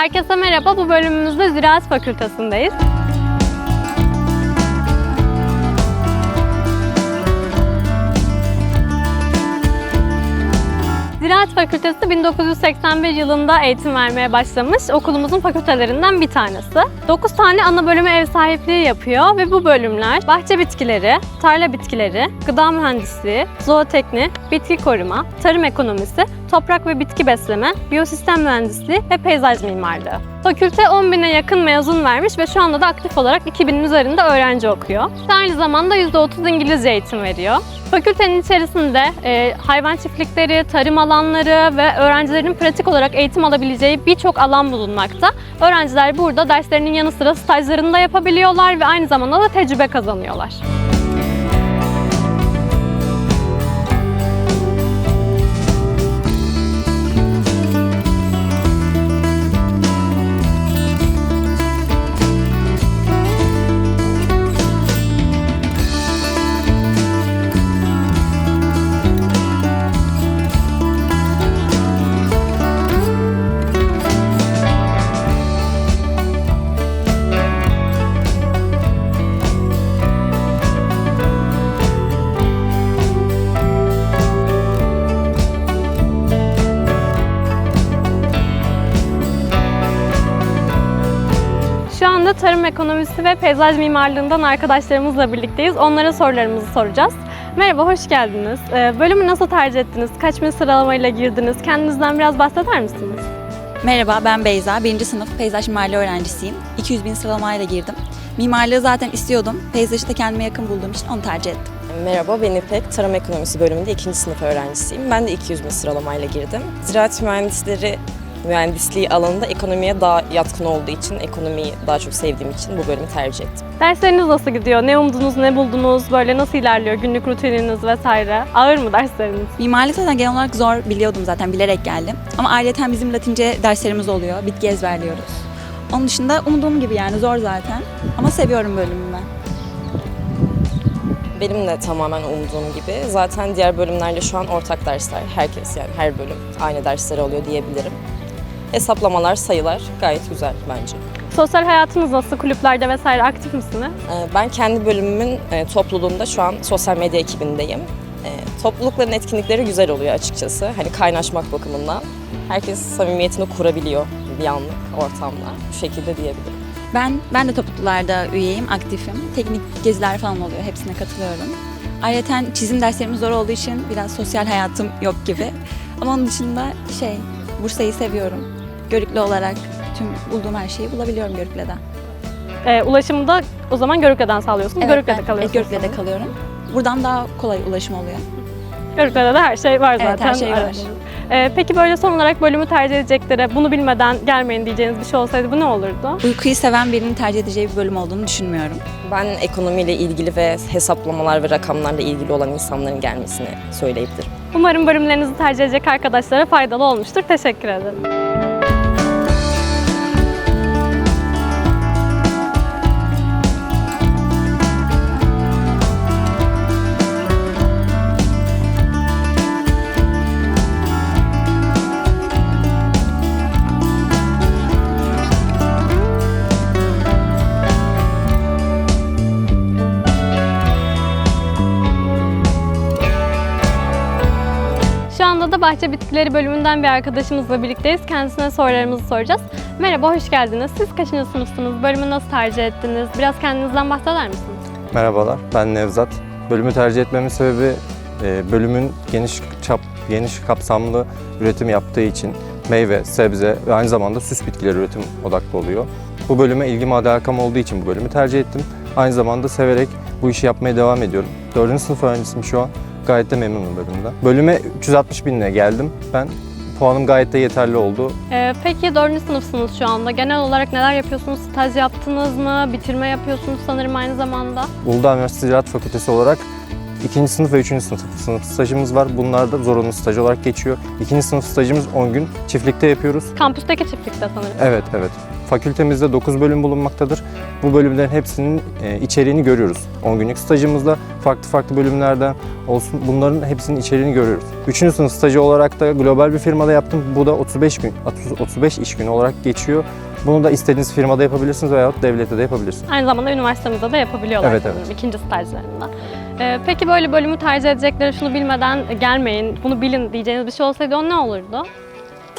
Herkese merhaba. Bu bölümümüzde Ziraat Fakültesindeyiz. Ziraat Fakültesi 1981 yılında eğitim vermeye başlamış okulumuzun fakültelerinden bir tanesi. 9 tane ana bölüme ev sahipliği yapıyor ve bu bölümler bahçe bitkileri, tarla bitkileri, gıda mühendisliği, zootekni, bitki koruma, tarım ekonomisi, toprak ve bitki besleme, biyosistem mühendisliği ve peyzaj mimarlığı. Fakülte 10 bine yakın mezun vermiş ve şu anda da aktif olarak 2000'in üzerinde öğrenci okuyor. Aynı zamanda %30 İngilizce eğitim veriyor. Fakültenin içerisinde e, hayvan çiftlikleri, tarım alanları ve öğrencilerin pratik olarak eğitim alabileceği birçok alan bulunmakta. Öğrenciler burada derslerinin yanı sıra stajlarını da yapabiliyorlar ve aynı zamanda da tecrübe kazanıyorlar. Ekonomisi ve peyzaj mimarlığından arkadaşlarımızla birlikteyiz. Onlara sorularımızı soracağız. Merhaba, hoş geldiniz. Ee, Bölümü nasıl tercih ettiniz? Kaç bin sıralamayla girdiniz? Kendinizden biraz bahseder misiniz? Merhaba ben Beyza. 1. sınıf peyzaj mimarlığı öğrencisiyim. 200 bin sıralamayla girdim. Mimarlığı zaten istiyordum. Peyzajı da kendime yakın bulduğum için onu tercih ettim. Merhaba, ben İpek. Tarım Ekonomisi bölümünde ikinci sınıf öğrencisiyim. Ben de 200 bin sıralamayla girdim. Ziraat mühendisleri mühendisliği alanında ekonomiye daha yatkın olduğu için, ekonomiyi daha çok sevdiğim için bu bölümü tercih ettim. Dersleriniz nasıl gidiyor? Ne umdunuz, ne buldunuz? Böyle nasıl ilerliyor günlük rutininiz vesaire? Ağır mı dersleriniz? Mimarlık zaten genel olarak zor biliyordum zaten bilerek geldim. Ama ayrıca bizim Latince derslerimiz oluyor. Bitki ezberliyoruz. Onun dışında umduğum gibi yani zor zaten. Ama seviyorum bölümümü ben. Benim de tamamen umduğum gibi. Zaten diğer bölümlerle şu an ortak dersler. Herkes yani her bölüm aynı dersleri alıyor diyebilirim. Hesaplamalar, sayılar gayet güzel bence. Sosyal hayatınız nasıl? Kulüplerde vesaire aktif misiniz? Ee, Ben kendi bölümümün e, topluluğunda şu an sosyal medya ekibindeyim. E, Toplulukların etkinlikleri güzel oluyor açıkçası. Hani kaynaşmak bakımından. Herkes samimiyetini kurabiliyor bir anlık ortamda. Bu şekilde diyebilirim. Ben ben de topluluklarda üyeyim, aktifim. Teknik geziler falan oluyor. Hepsine katılıyorum. Ayrıca çizim derslerimiz zor olduğu için biraz sosyal hayatım yok gibi. Ama onun dışında şey, Bursa'yı seviyorum. Görüklü olarak tüm bulduğum her şeyi bulabiliyorum Görükle'den. Ee, ulaşımı da o zaman Görükle'den sağlıyorsunuz. Görükle'de ben kalıyorsunuz. Görükle'de kalıyorum. Buradan daha kolay ulaşım oluyor. Görükle'de de her şey var zaten. Evet, her şey var. Ee, peki böyle son olarak bölümü tercih edeceklere bunu bilmeden gelmeyin diyeceğiniz bir şey olsaydı bu ne olurdu? Uykuyu seven birinin tercih edeceği bir bölüm olduğunu düşünmüyorum. Ben ekonomiyle ilgili ve hesaplamalar ve rakamlarla ilgili olan insanların gelmesini söyleyebilirim. Umarım bölümlerinizi tercih edecek arkadaşlara faydalı olmuştur. Teşekkür ederim. Bahçe bitkileri bölümünden bir arkadaşımızla birlikteyiz. Kendisine sorularımızı soracağız. Merhaba, hoş geldiniz. Siz kaçıncı sınıfsınız? Bölümü nasıl tercih ettiniz? Biraz kendinizden bahseder misiniz? Merhabalar, ben Nevzat. Bölümü tercih etmemin sebebi e, bölümün geniş çap, geniş kapsamlı üretim yaptığı için meyve, sebze ve aynı zamanda süs bitkileri üretim odaklı oluyor. Bu bölüme ilgim alakam olduğu için bu bölümü tercih ettim. Aynı zamanda severek bu işi yapmaya devam ediyorum. 4. sınıf öğrencisiyim şu an. Gayet de memnunum bölümden. Bölüme 360 binle geldim ben. Puanım gayet de yeterli oldu. Ee, peki dördüncü sınıfsınız şu anda. Genel olarak neler yapıyorsunuz? Staj yaptınız mı? Bitirme yapıyorsunuz sanırım aynı zamanda. Uludağ Üniversitesi Ziraat Fakültesi olarak ikinci sınıf ve üçüncü sınıf, sınıf stajımız var. Bunlar da zorunlu staj olarak geçiyor. İkinci sınıf stajımız 10 gün çiftlikte yapıyoruz. Kampüsteki çiftlikte sanırım. Evet, evet. Fakültemizde 9 bölüm bulunmaktadır. Bu bölümlerin hepsinin e, içeriğini görüyoruz. 10 günlük stajımızda farklı farklı bölümlerden olsun bunların hepsinin içeriğini görüyoruz. 3. sınıf stajı olarak da global bir firmada yaptım. Bu da 35 gün, 30 35 iş günü olarak geçiyor. Bunu da istediğiniz firmada yapabilirsiniz veyahut devlette de yapabilirsiniz. Aynı zamanda üniversitemizde de yapabiliyorlar Evet, evet. ikinci stajlarında. Ee, peki böyle bölümü tercih edecekleri şunu bilmeden gelmeyin, bunu bilin diyeceğiniz bir şey olsaydı o ne olurdu?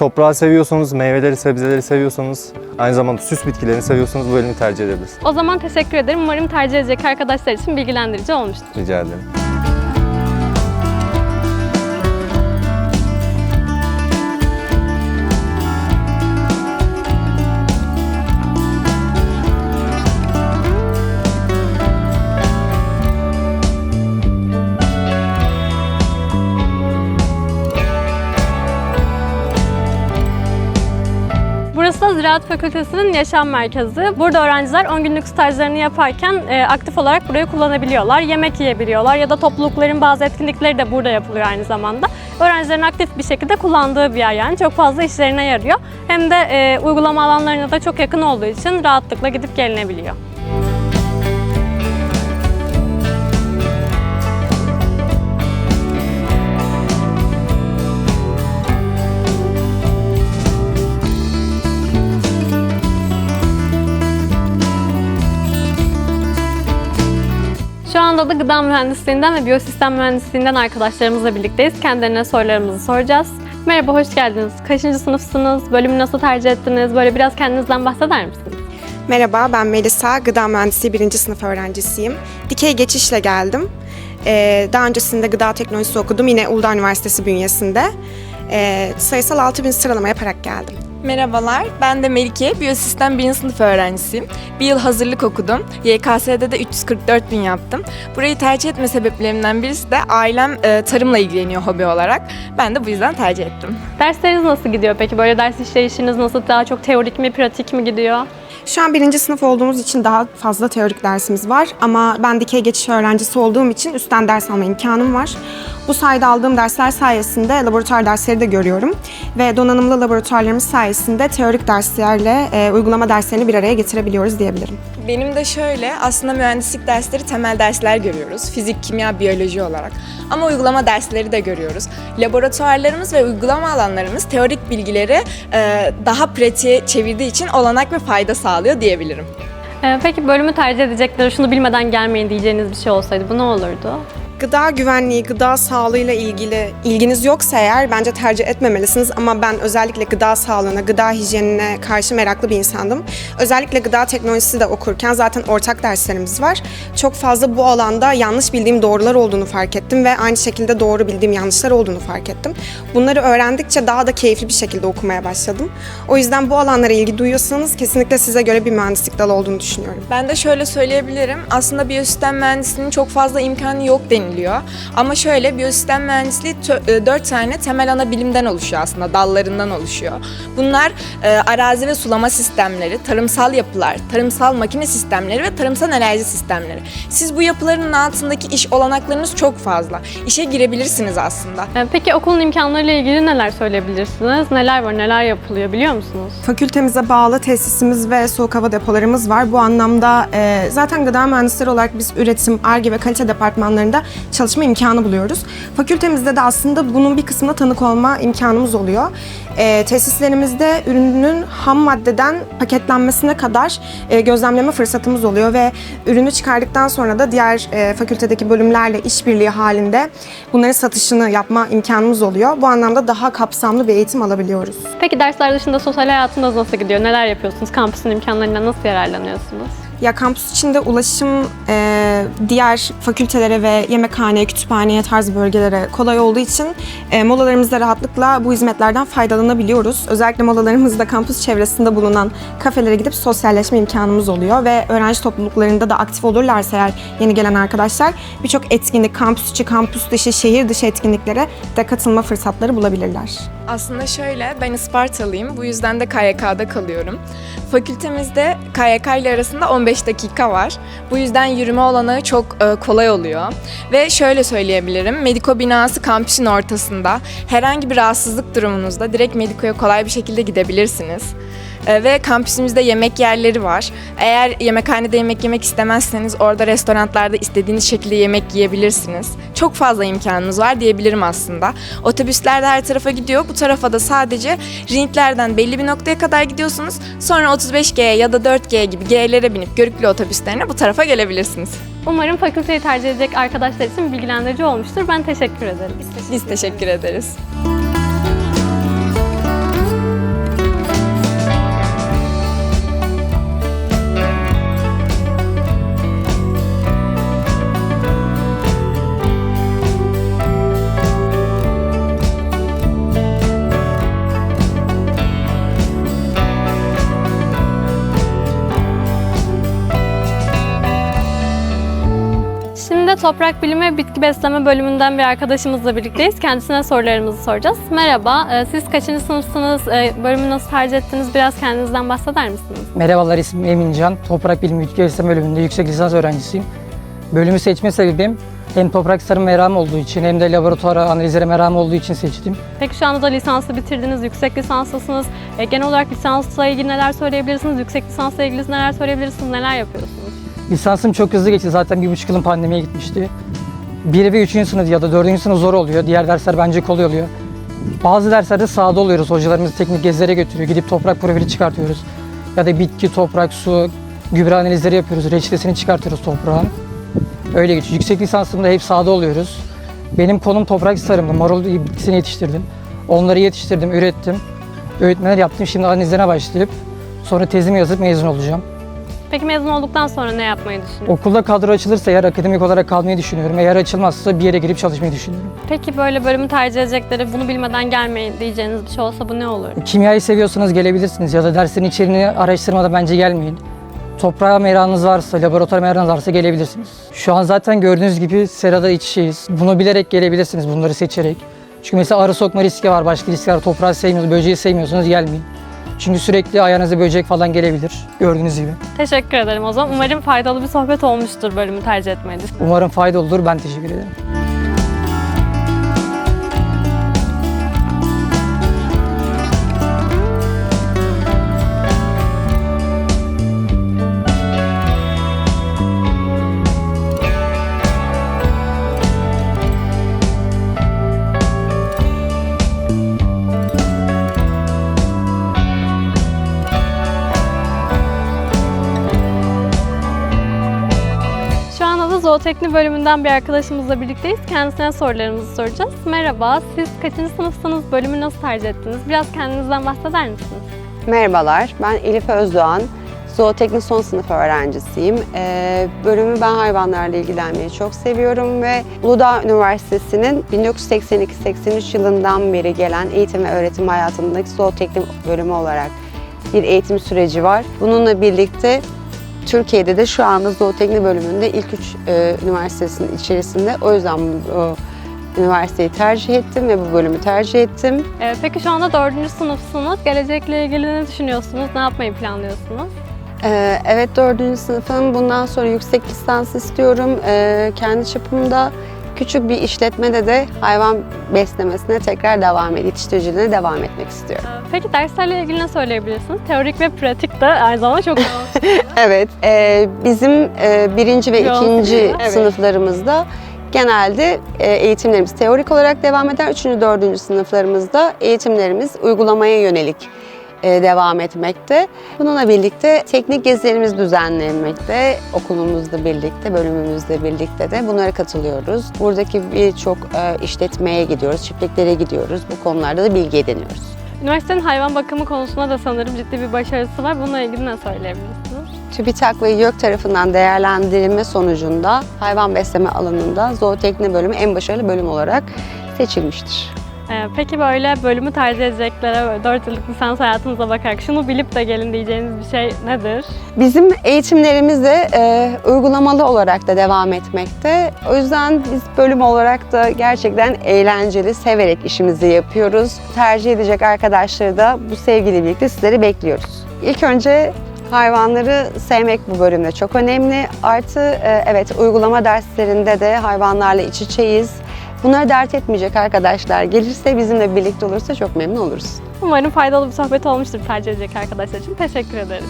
Toprağı seviyorsanız, meyveleri, sebzeleri seviyorsanız, aynı zamanda süs bitkilerini seviyorsanız bu bölümü tercih edebilirsiniz. O zaman teşekkür ederim. Umarım tercih edecek arkadaşlar için bilgilendirici olmuştur. Rica ederim. Burası Ziraat Fakültesi'nin yaşam merkezi. Burada öğrenciler 10 günlük stajlarını yaparken e, aktif olarak burayı kullanabiliyorlar. Yemek yiyebiliyorlar ya da toplulukların bazı etkinlikleri de burada yapılıyor aynı zamanda. Öğrencilerin aktif bir şekilde kullandığı bir yer yani çok fazla işlerine yarıyor. Hem de e, uygulama alanlarına da çok yakın olduğu için rahatlıkla gidip gelinebiliyor. Şu anda da gıda mühendisliğinden ve biyosistem mühendisliğinden arkadaşlarımızla birlikteyiz. Kendilerine sorularımızı soracağız. Merhaba, hoş geldiniz. Kaçıncı sınıfsınız? Bölümü nasıl tercih ettiniz? Böyle biraz kendinizden bahseder misiniz? Merhaba, ben Melisa, Gıda Mühendisliği 1. sınıf öğrencisiyim. Dikey geçişle geldim. Ee, daha öncesinde gıda teknolojisi okudum, yine Uludağ Üniversitesi bünyesinde. Ee, sayısal 6000 sıralama yaparak geldim. Merhabalar, ben de Melike, biyosistem 1. sınıf öğrencisiyim. Bir yıl hazırlık okudum. YKS'de de 344 bin yaptım. Burayı tercih etme sebeplerimden birisi de ailem e, tarımla ilgileniyor hobi olarak. Ben de bu yüzden tercih ettim. Dersleriniz nasıl gidiyor peki? Böyle ders işleyişiniz nasıl? Daha çok teorik mi, pratik mi gidiyor? Şu an birinci sınıf olduğumuz için daha fazla teorik dersimiz var ama ben dikey geçiş öğrencisi olduğum için üstten ders alma imkanım var. Bu sayede aldığım dersler sayesinde laboratuvar dersleri de görüyorum ve donanımlı laboratuvarlarımız sayesinde teorik derslerle e, uygulama derslerini bir araya getirebiliyoruz diyebilirim. Benim de şöyle, aslında mühendislik dersleri temel dersler görüyoruz. Fizik, kimya, biyoloji olarak. Ama uygulama dersleri de görüyoruz. Laboratuvarlarımız ve uygulama alanlarımız teorik bilgileri e, daha pratiğe çevirdiği için olanak ve fayda sağlıyor diyebilirim. Ee, peki bölümü tercih edecekleri şunu bilmeden gelmeyin diyeceğiniz bir şey olsaydı bu ne olurdu? Gıda güvenliği, gıda sağlığıyla ilgili ilginiz yoksa eğer bence tercih etmemelisiniz ama ben özellikle gıda sağlığına, gıda hijyenine karşı meraklı bir insandım. Özellikle gıda teknolojisi de okurken zaten ortak derslerimiz var. Çok fazla bu alanda yanlış bildiğim doğrular olduğunu fark ettim ve aynı şekilde doğru bildiğim yanlışlar olduğunu fark ettim. Bunları öğrendikçe daha da keyifli bir şekilde okumaya başladım. O yüzden bu alanlara ilgi duyuyorsanız kesinlikle size göre bir mühendislik dalı olduğunu düşünüyorum. Ben de şöyle söyleyebilirim. Aslında biyosistem mühendisliğinin çok fazla imkanı yok deniliyor. Ama şöyle biyosistem mühendisliği 4 tane temel ana bilimden oluşuyor aslında, dallarından oluşuyor. Bunlar e, arazi ve sulama sistemleri, tarımsal yapılar, tarımsal makine sistemleri ve tarımsal enerji sistemleri. Siz bu yapıların altındaki iş olanaklarınız çok fazla. İşe girebilirsiniz aslında. Ee, peki okulun imkanlarıyla ilgili neler söyleyebilirsiniz? Neler var, neler yapılıyor biliyor musunuz? Fakültemize bağlı tesisimiz ve soğuk hava depolarımız var. Bu anlamda e, zaten gıda mühendisleri olarak biz üretim, ARGE ve kalite departmanlarında çalışma imkanı buluyoruz. Fakültemizde de aslında bunun bir kısmına tanık olma imkanımız oluyor. E, tesislerimizde ürünün ham maddeden paketlenmesine kadar e, gözlemleme fırsatımız oluyor ve ürünü çıkardıktan sonra da diğer e, fakültedeki bölümlerle işbirliği halinde bunların satışını yapma imkanımız oluyor. Bu anlamda daha kapsamlı bir eğitim alabiliyoruz. Peki dersler dışında sosyal hayatınız nasıl gidiyor? Neler yapıyorsunuz? Kampüsün imkanlarından nasıl yararlanıyorsunuz? Ya kampüs içinde ulaşım e, diğer fakültelere ve yemekhane, kütüphaneye tarzı bölgelere kolay olduğu için e, molalarımızda rahatlıkla bu hizmetlerden faydalanabiliyoruz. Özellikle molalarımızda kampüs çevresinde bulunan kafelere gidip sosyalleşme imkanımız oluyor ve öğrenci topluluklarında da aktif olurlarsa eğer yeni gelen arkadaşlar birçok etkinlik, kampüs içi, kampüs dışı, şehir dışı etkinliklere de katılma fırsatları bulabilirler. Aslında şöyle, ben Ispartalıyım. Bu yüzden de KYK'da kalıyorum. Fakültemizde KYK ile arasında 15 dakika var. Bu yüzden yürüme olanağı çok e, kolay oluyor. Ve şöyle söyleyebilirim, Mediko binası kampüsün ortasında. Herhangi bir rahatsızlık durumunuzda direkt Mediko'ya kolay bir şekilde gidebilirsiniz. E, ve kampüsümüzde yemek yerleri var. Eğer yemekhanede yemek yemek istemezseniz orada restoranlarda istediğiniz şekilde yemek yiyebilirsiniz. Çok fazla imkanımız var diyebilirim aslında. Otobüsler de her tarafa gidiyor. Bu tarafa da sadece ringlerden belli bir noktaya kadar gidiyorsunuz. Sonra 35G ya da 4G gibi G'lere binip Görüklü otobüslerine bu tarafa gelebilirsiniz. Umarım fakülteyi tercih edecek arkadaşlar için bilgilendirici olmuştur. Ben teşekkür ederim. Biz teşekkür ederiz. Şimdi toprak bilimi ve bitki besleme bölümünden bir arkadaşımızla birlikteyiz. Kendisine sorularımızı soracağız. Merhaba, e, siz kaçıncı sınıfsınız? E, Bölümü nasıl tercih ettiniz? Biraz kendinizden bahseder misiniz? Merhabalar ismim Emincan. Toprak Bilimi Bitki Besleme bölümünde yüksek lisans öğrencisiyim. Bölümü seçme sebebim hem toprak sarım merakım olduğu için hem de laboratuvar analizlere merakım olduğu için seçtim. Peki şu anda da lisansı bitirdiniz, yüksek lisanslısınız. E, genel olarak lisansla ilgili neler söyleyebilirsiniz? Yüksek lisansla ilgili neler söyleyebilirsiniz? Neler yapıyorsunuz? Lisansım çok hızlı geçti. Zaten bir buçuk yılım pandemiye gitmişti. 1 ve 3. sınıf ya da 4. sınıf zor oluyor. Diğer dersler bence kolay oluyor. Bazı derslerde sahada oluyoruz. Hocalarımız teknik gezilere götürüyor. Gidip toprak profili çıkartıyoruz. Ya da bitki, toprak, su, gübre analizleri yapıyoruz. Reçetesini çıkartıyoruz toprağın. Öyle geçiyor. Yüksek lisansımda hep sahada oluyoruz. Benim konum toprak sarımdı. Marul bitkisini yetiştirdim. Onları yetiştirdim, ürettim. Öğütmeler yaptım. Şimdi analizlerine başlayıp sonra tezimi yazıp mezun olacağım. Peki mezun olduktan sonra ne yapmayı düşünüyorsunuz? Okulda kadro açılırsa eğer akademik olarak kalmayı düşünüyorum. Eğer açılmazsa bir yere girip çalışmayı düşünüyorum. Peki böyle bölümü tercih edecekleri, bunu bilmeden gelmeyin diyeceğiniz bir şey olsa bu ne olur? Kimyayı seviyorsanız gelebilirsiniz ya da derslerin içeriğini araştırmada bence gelmeyin. Toprağa merakınız varsa, laboratuvar merakınız varsa gelebilirsiniz. Şu an zaten gördüğünüz gibi serada iç şeyiz. Bunu bilerek gelebilirsiniz, bunları seçerek. Çünkü mesela arı sokma riski var, başka riskler. Toprağı sevmiyorsunuz, böceği sevmiyorsunuz gelmeyin. Çünkü sürekli ayağınıza böcek falan gelebilir, gördüğünüz gibi. Teşekkür ederim o zaman. Umarım faydalı bir sohbet olmuştur bölümü tercih etmeniz. Umarım faydalı olur, ben teşekkür ederim. Zootekni bölümünden bir arkadaşımızla birlikteyiz. Kendisine sorularımızı soracağız. Merhaba, siz kaçıncı sınıfsınız? Bölümü nasıl tercih ettiniz? Biraz kendinizden bahseder misiniz? Merhabalar, ben Elif Özdoğan. Zooteknik son sınıf öğrencisiyim. Ee, bölümü ben hayvanlarla ilgilenmeyi çok seviyorum ve Uludağ Üniversitesi'nin 1982-83 yılından beri gelen eğitim ve öğretim hayatındaki zooteknik bölümü olarak bir eğitim süreci var. Bununla birlikte Türkiye'de de şu anda zooteknik bölümünde ilk üç e, üniversitesinin içerisinde. O yüzden bu, o üniversiteyi tercih ettim ve bu bölümü tercih ettim. Ee, peki şu anda dördüncü sınıfsınız. Gelecekle ilgili ne düşünüyorsunuz? Ne yapmayı planlıyorsunuz? Ee, evet dördüncü sınıfım. Bundan sonra yüksek lisans istiyorum. Ee, kendi çapımda küçük bir işletmede de hayvan beslemesine tekrar devam et, yetiştiriciliğine devam etmek istiyorum. Peki derslerle ilgili ne söyleyebilirsiniz? Teorik ve pratik de aynı zamanda çok Evet, e, bizim e, birinci ve Yoğun ikinci evet. sınıflarımızda genelde e, eğitimlerimiz teorik olarak devam eder. Üçüncü, dördüncü sınıflarımızda eğitimlerimiz uygulamaya yönelik devam etmekte. Bununla birlikte teknik gezilerimiz düzenlenmekte. Okulumuzla birlikte, bölümümüzle birlikte de bunlara katılıyoruz. Buradaki birçok e, işletmeye gidiyoruz, çiftliklere gidiyoruz. Bu konularda da bilgi ediniyoruz. Üniversitenin hayvan bakımı konusunda da sanırım ciddi bir başarısı var. Bununla ilgili ne söyleyebilirsiniz? TÜBİTAK ve YÖK tarafından değerlendirilme sonucunda hayvan besleme alanında zootekni bölümü en başarılı bölüm olarak seçilmiştir. Ee, Peki böyle bölümü tercih edeceklere böyle 4 yıllık lisans hayatınıza bakarak şunu bilip de gelin diyeceğiniz bir şey nedir? Bizim eğitimlerimiz de e, uygulamalı olarak da devam etmekte. O yüzden biz bölüm olarak da gerçekten eğlenceli, severek işimizi yapıyoruz. Tercih edecek arkadaşları da bu sevgiyle birlikte sizleri bekliyoruz. İlk önce hayvanları sevmek bu bölümde çok önemli. Artı e, evet uygulama derslerinde de hayvanlarla iç içeyiz. Bunları dert etmeyecek arkadaşlar gelirse bizimle birlikte olursa çok memnun oluruz. Umarım faydalı bir sohbet olmuştur tercih edecek arkadaşlar için. Teşekkür ederiz.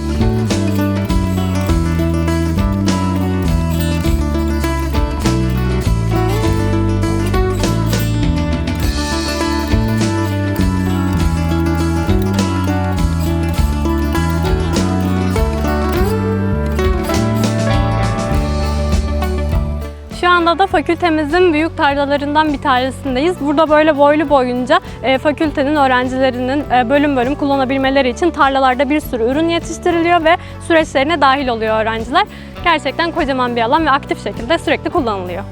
Da fakültemizin büyük tarlalarından bir tanesindeyiz. Burada böyle boylu boyunca e, fakültenin öğrencilerinin e, bölüm bölüm kullanabilmeleri için tarlalarda bir sürü ürün yetiştiriliyor ve süreçlerine dahil oluyor öğrenciler. Gerçekten kocaman bir alan ve aktif şekilde sürekli kullanılıyor.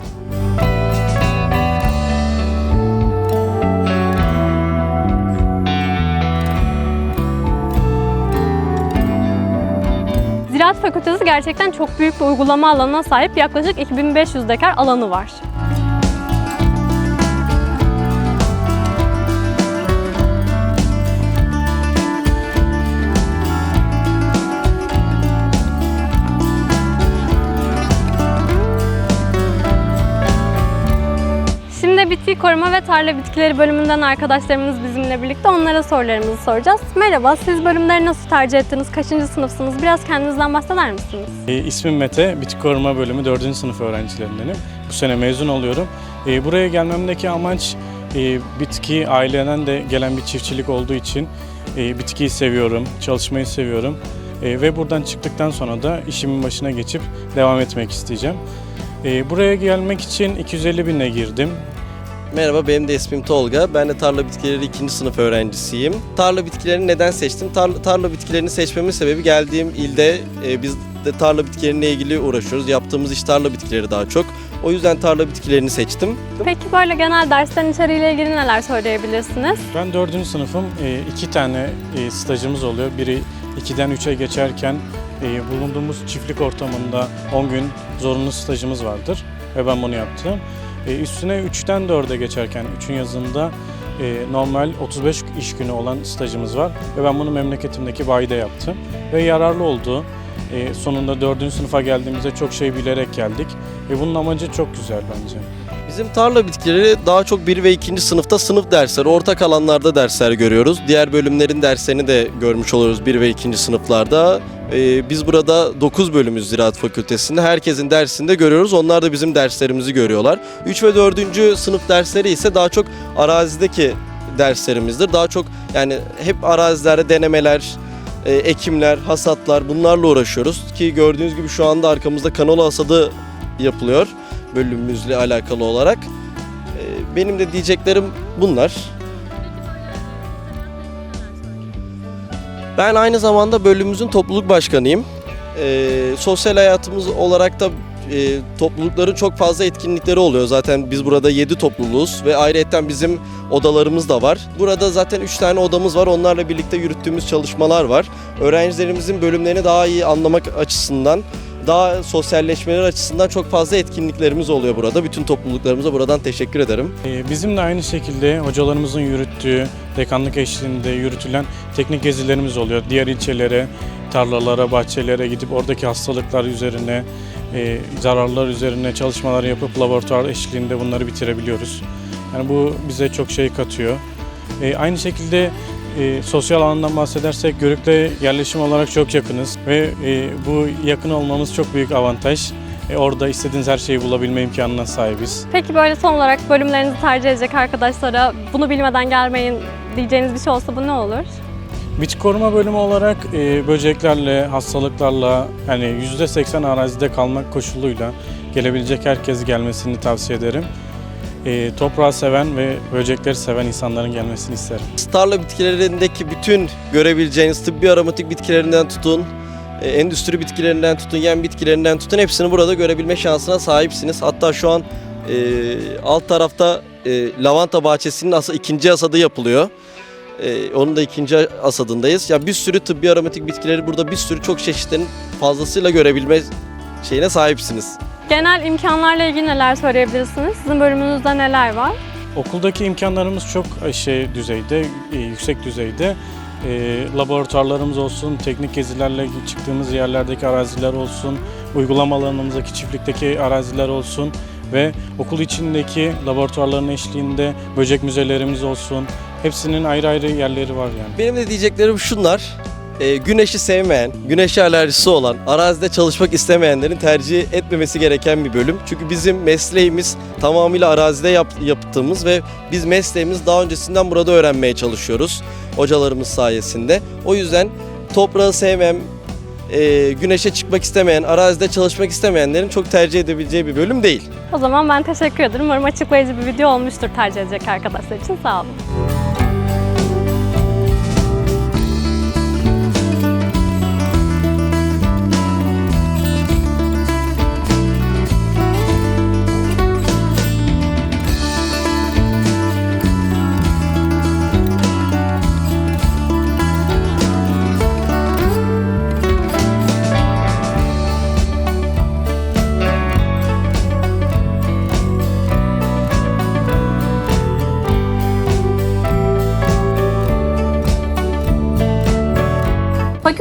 Ziraat Fakültesi gerçekten çok büyük bir uygulama alanına sahip. Yaklaşık 2500 dekar alanı var. Bitki koruma ve tarla bitkileri bölümünden arkadaşlarımız bizimle birlikte onlara sorularımızı soracağız. Merhaba, siz bölümleri nasıl tercih ettiniz? Kaçıncı sınıfsınız? Biraz kendinizden bahseder misiniz? E, ismim Mete, Bitki Koruma Bölümü 4. sınıf öğrencilerindenim. Bu sene mezun oluyorum. E, buraya gelmemdeki amaç e, bitki aileden de gelen bir çiftçilik olduğu için e, bitkiyi seviyorum, çalışmayı seviyorum. E, ve buradan çıktıktan sonra da işimin başına geçip devam etmek isteyeceğim. E, buraya gelmek için 250 binle girdim. Merhaba benim de ismim Tolga. Ben de tarla bitkileri 2. sınıf öğrencisiyim. Tarla bitkilerini neden seçtim? Tarla, tarla bitkilerini seçmemin sebebi geldiğim ilde e, biz de tarla bitkileriyle ilgili uğraşıyoruz. Yaptığımız iş tarla bitkileri daha çok. O yüzden tarla bitkilerini seçtim. Peki böyle genel derslerin içeriğiyle ilgili neler söyleyebilirsiniz? Ben 4. sınıfım. E, iki tane e, stajımız oluyor. Biri 2'den 3'e geçerken e, bulunduğumuz çiftlik ortamında 10 gün zorunlu stajımız vardır. Ve ben bunu yaptım. E, üstüne 3'ten 4'e geçerken 3'ün yazında e, normal 35 iş günü olan stajımız var. Ve ben bunu memleketimdeki bayide yaptım. Ve yararlı oldu. E, sonunda 4. sınıfa geldiğimizde çok şey bilerek geldik. Ve bunun amacı çok güzel bence. Bizim tarla bitkileri daha çok 1 ve 2. sınıfta sınıf dersleri, ortak alanlarda dersler görüyoruz. Diğer bölümlerin derslerini de görmüş oluyoruz 1 ve 2. sınıflarda. Ee, biz burada 9 bölümüz Ziraat Fakültesi'nde. Herkesin dersini de görüyoruz. Onlar da bizim derslerimizi görüyorlar. 3 ve 4. sınıf dersleri ise daha çok arazideki derslerimizdir. Daha çok yani hep arazilerde denemeler, e, ekimler, hasatlar bunlarla uğraşıyoruz. Ki gördüğünüz gibi şu anda arkamızda kanola hasadı yapılıyor bölümümüzle alakalı olarak. Ee, Benim de diyeceklerim bunlar. Ben aynı zamanda bölümümüzün topluluk başkanıyım. Ee, sosyal hayatımız olarak da e, toplulukların çok fazla etkinlikleri oluyor. Zaten biz burada 7 topluluğuz ve ayrıca bizim odalarımız da var. Burada zaten 3 tane odamız var. Onlarla birlikte yürüttüğümüz çalışmalar var. Öğrencilerimizin bölümlerini daha iyi anlamak açısından daha sosyalleşmeleri açısından çok fazla etkinliklerimiz oluyor burada. Bütün topluluklarımıza buradan teşekkür ederim. Ee, Bizim de aynı şekilde hocalarımızın yürüttüğü, dekanlık eşliğinde yürütülen teknik gezilerimiz oluyor. Diğer ilçelere, tarlalara, bahçelere gidip oradaki hastalıklar üzerine, e, zararlar üzerine çalışmalar yapıp laboratuvar eşliğinde bunları bitirebiliyoruz. Yani bu bize çok şey katıyor. E, Aynı şekilde e, sosyal alandan bahsedersek Görük'le yerleşim olarak çok yakınız ve e, bu yakın olmamız çok büyük avantaj. E, orada istediğiniz her şeyi bulabilme imkanına sahibiz. Peki böyle son olarak bölümlerinizi tercih edecek arkadaşlara bunu bilmeden gelmeyin diyeceğiniz bir şey olsa bu ne olur? Bitki koruma bölümü olarak e, böceklerle, hastalıklarla yani %80 arazide kalmak koşuluyla gelebilecek herkes gelmesini tavsiye ederim. E, toprağı seven ve böcekleri seven insanların gelmesini isterim. Tarla bitkilerindeki bütün görebileceğiniz tıbbi aromatik bitkilerinden tutun, e, endüstri bitkilerinden tutun, yem bitkilerinden tutun hepsini burada görebilme şansına sahipsiniz. Hatta şu an e, alt tarafta e, lavanta bahçesinin asa, ikinci hasadı yapılıyor. E, onun da ikinci hasadındayız. Ya bir sürü tıbbi aromatik bitkileri burada bir sürü çok çeşitlerin fazlasıyla görebilme şeyine sahipsiniz. Genel imkanlarla ilgili neler söyleyebilirsiniz? Sizin bölümünüzde neler var? Okuldaki imkanlarımız çok e, şey düzeyde, e, yüksek düzeyde. E, laboratuvarlarımız olsun, teknik gezilerle çıktığımız yerlerdeki araziler olsun, uygulama alanımızdaki çiftlikteki araziler olsun. ve okul içindeki laboratuvarların eşliğinde böcek müzelerimiz olsun. Hepsinin ayrı ayrı yerleri var yani. Benim de diyeceklerim şunlar. Ee, güneşi sevmeyen, güneşe alerjisi olan, arazide çalışmak istemeyenlerin tercih etmemesi gereken bir bölüm. Çünkü bizim mesleğimiz tamamıyla arazide yap- yaptığımız ve biz mesleğimiz daha öncesinden burada öğrenmeye çalışıyoruz hocalarımız sayesinde. O yüzden toprağı sevmeyen, e, güneşe çıkmak istemeyen, arazide çalışmak istemeyenlerin çok tercih edebileceği bir bölüm değil. O zaman ben teşekkür ederim. Umarım açıklayıcı bir video olmuştur tercih edecek arkadaşlar için. Sağ olun.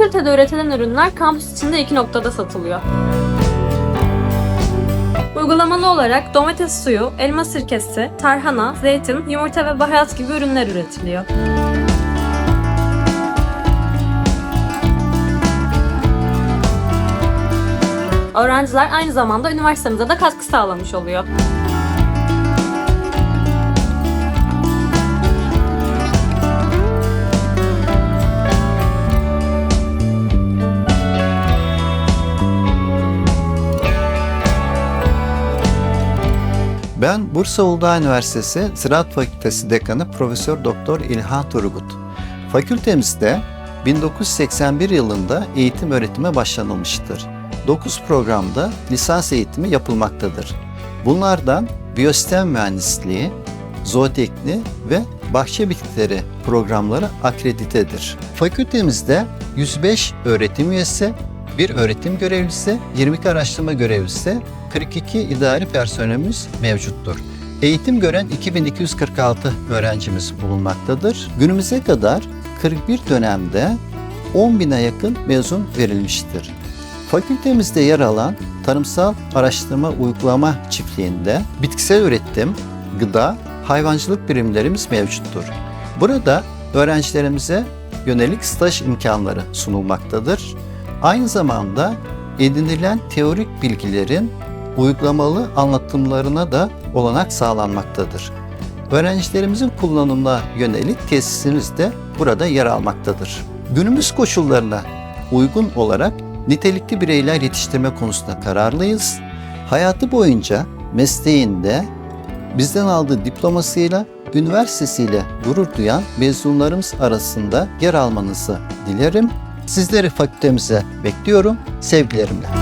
Fakültede üretilen ürünler kampüs içinde iki noktada satılıyor. Uygulamalı olarak domates suyu, elma sirkesi, tarhana, zeytin, yumurta ve baharat gibi ürünler üretiliyor. Öğrenciler aynı zamanda üniversitemize de katkı sağlamış oluyor. Ben Bursa Uludağ Üniversitesi Ziraat Fakültesi Dekanı Profesör Doktor İlhan Turgut. Fakültemizde 1981 yılında eğitim öğretime başlanılmıştır. 9 programda lisans eğitimi yapılmaktadır. Bunlardan biyostem mühendisliği, zootekni ve bahçe bitkileri programları akreditedir. Fakültemizde 105 öğretim üyesi, bir öğretim görevlisi, 22 araştırma görevlisi, 42 idari personelimiz mevcuttur. Eğitim gören 2246 öğrencimiz bulunmaktadır. Günümüze kadar 41 dönemde 10 bine yakın mezun verilmiştir. Fakültemizde yer alan tarımsal araştırma uygulama çiftliğinde bitkisel üretim, gıda, hayvancılık birimlerimiz mevcuttur. Burada öğrencilerimize yönelik staj imkanları sunulmaktadır. Aynı zamanda edinilen teorik bilgilerin uygulamalı anlatımlarına da olanak sağlanmaktadır. Öğrencilerimizin kullanımına yönelik tesisimiz de burada yer almaktadır. Günümüz koşullarına uygun olarak nitelikli bireyler yetiştirme konusunda kararlıyız. Hayatı boyunca mesleğinde bizden aldığı diplomasıyla üniversitesiyle gurur duyan mezunlarımız arasında yer almanızı dilerim. Sizleri fakültemize bekliyorum. Sevgilerimle.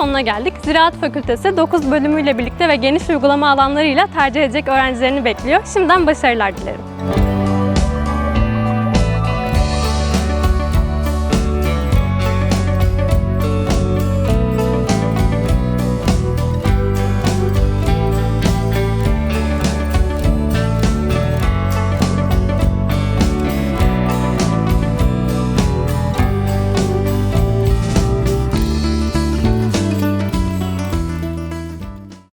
Sonuna geldik. Ziraat Fakültesi 9 bölümüyle birlikte ve geniş uygulama alanlarıyla tercih edecek öğrencilerini bekliyor. Şimdiden başarılar dilerim.